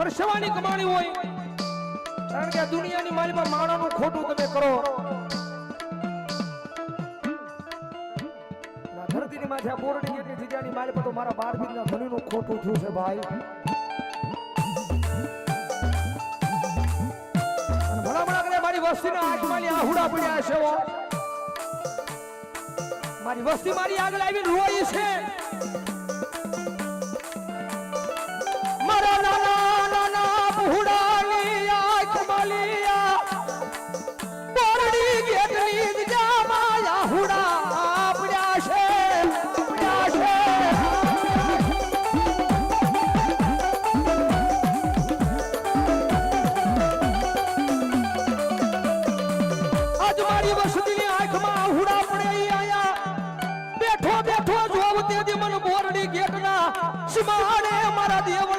પણ સેવાની કમાણી હોય. કારણ કે દુનિયાની માલમાં માણાનું ખોટું તમે કરો. ધરતીની માથે બોરડી જેટલી જગ્યાની માલિમાં તો મારા બાર બીજના ધણીનું ખોટું થયું છે ભાઈ. મારી વસ્તીના આંખમાંની આહુડા પડ્યા છે મારી વસ્તી મારી આગળ આવીને રોઈ છે. આજ મારી વસતીની આંખમાં આહુડા પડે અહીંયા બેઠો બેઠો જોવ તેથી મન બોરડી ગેટના. સિમાડે મારા દેવ